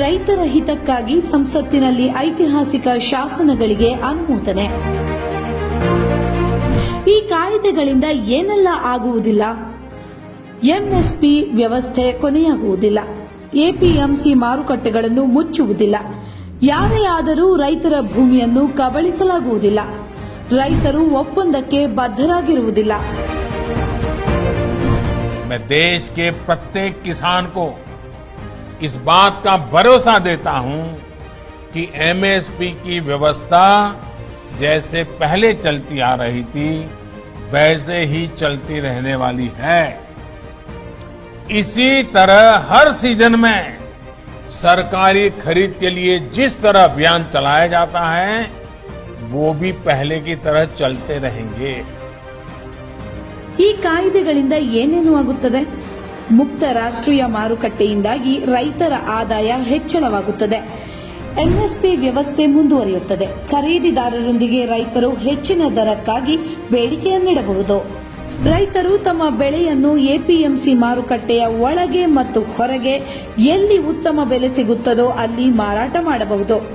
ರೈತರ ಹಿತಕ್ಕಾಗಿ ಸಂಸತ್ತಿನಲ್ಲಿ ಐತಿಹಾಸಿಕ ಶಾಸನಗಳಿಗೆ ಅನುಮೋದನೆ ಈ ಕಾಯ್ದೆಗಳಿಂದ ಏನೆಲ್ಲ ಆಗುವುದಿಲ್ಲ ಎಂಎಸ್ಪಿ ವ್ಯವಸ್ಥೆ ಕೊನೆಯಾಗುವುದಿಲ್ಲ ಎಪಿಎಂಸಿ ಮಾರುಕಟ್ಟೆಗಳನ್ನು ಮುಚ್ಚುವುದಿಲ್ಲ ಯಾರೇ ಆದರೂ ರೈತರ ಭೂಮಿಯನ್ನು ಕಬಳಿಸಲಾಗುವುದಿಲ್ಲ ರೈತರು ಒಪ್ಪಂದಕ್ಕೆ ಬದ್ಧರಾಗಿರುವುದಿಲ್ಲ मैं देश के प्रत्येक किसान को इस बात का भरोसा देता हूं कि एमएसपी की व्यवस्था जैसे पहले चलती आ रही थी वैसे ही चलती रहने वाली है इसी तरह हर सीजन में सरकारी खरीद के लिए जिस तरह अभियान चलाया जाता है वो भी पहले की तरह चलते रहेंगे ಈ ಕಾಯ್ದೆಗಳಿಂದ ಏನೇನು ಆಗುತ್ತದೆ ಮುಕ್ತ ರಾಷ್ಟ್ರೀಯ ಮಾರುಕಟ್ಟೆಯಿಂದಾಗಿ ರೈತರ ಆದಾಯ ಹೆಚ್ಚಳವಾಗುತ್ತದೆ. ಎಂಎಸ್ಪಿ ವ್ಯವಸ್ಥೆ ಮುಂದುವರಿಯುತ್ತದೆ. ಖರೀದಿದಾರರೊಂದಿಗೆ ರೈತರು ಹೆಚ್ಚಿನ ದರಕ್ಕಾಗಿ ಬೇಡಿಕೆಯನ್ನಿಡಬಹುದು ರೈತರು ತಮ್ಮ ಬೆಳೆಯನ್ನು ಎಪಿಎಂಸಿ ಮಾರುಕಟ್ಟೆಯ ಒಳಗೆ ಮತ್ತು ಹೊರಗೆ ಎಲ್ಲಿ ಉತ್ತಮ ಬೆಲೆ ಸಿಗುತ್ತದೋ ಅಲ್ಲಿ ಮಾರಾಟ ಮಾಡಬಹುದು.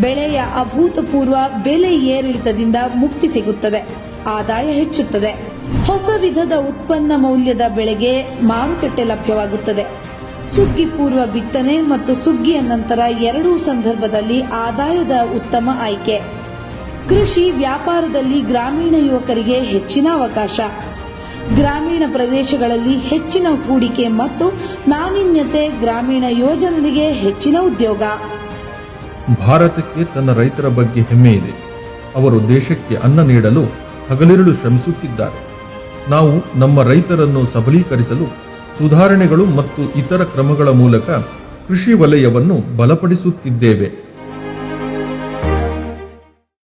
ಬೆಳೆಯ ಅಭೂತಪೂರ್ವ ಬೆಲೆ ಏರಿಳಿತದಿಂದ ಮುಕ್ತಿ ಸಿಗುತ್ತದೆ. ಆದಾಯ ಹೆಚ್ಚುತ್ತದೆ. ಹೊಸ ವಿಧದ ಉತ್ಪನ್ನ ಮೌಲ್ಯದ ಬೆಳೆಗೆ ಮಾರುಕಟ್ಟೆ ಲಭ್ಯವಾಗುತ್ತದೆ. ಸುಗ್ಗಿ ಪೂರ್ವ ಬಿತ್ತನೆ ಮತ್ತು ಸುಗ್ಗಿಯ ನಂತರ ಎರಡೂ ಸಂದರ್ಭದಲ್ಲಿ ಆದಾಯದ ಉತ್ತಮ ಆಯ್ಕೆ. ಕೃಷಿ ವ್ಯಾಪಾರದಲ್ಲಿ ಗ್ರಾಮೀಣ ಯುವಕರಿಗೆ ಹೆಚ್ಚಿನ ಅವಕಾಶ. ಗ್ರಾಮೀಣ ಪ್ರದೇಶಗಳಲ್ಲಿ ಹೆಚ್ಚಿನ ಹೂಡಿಕೆ ಮತ್ತು ನಾವೀನ್ಯತೆ ಗ್ರಾಮೀಣ ಯೋಜನೆಗೆ ಹೆಚ್ಚಿನ ಉದ್ಯೋಗ. ಭಾರತಕ್ಕೆ ತನ್ನ ರೈತರ ಬಗ್ಗೆ ಹೆಮ್ಮೆ ಇದೆ. ಅವರು ದೇಶಕ್ಕೆ ಅನ್ನ ನೀಡಲು ಹಗಲಿರುಳು ಶ್ರಮಿಸುತ್ತಿದ್ದಾರೆ. ನಾವು ನಮ್ಮ ರೈತರನ್ನು ಸಬಲೀಕರಿಸಲು ಸುಧಾರಣೆಗಳು ಮತ್ತು ಇತರ ಕ್ರಮಗಳ ಮೂಲಕ ಕೃಷಿ ವಲಯವನ್ನು ಬಲಪಡಿಸುತ್ತಿದ್ದೇವೆ.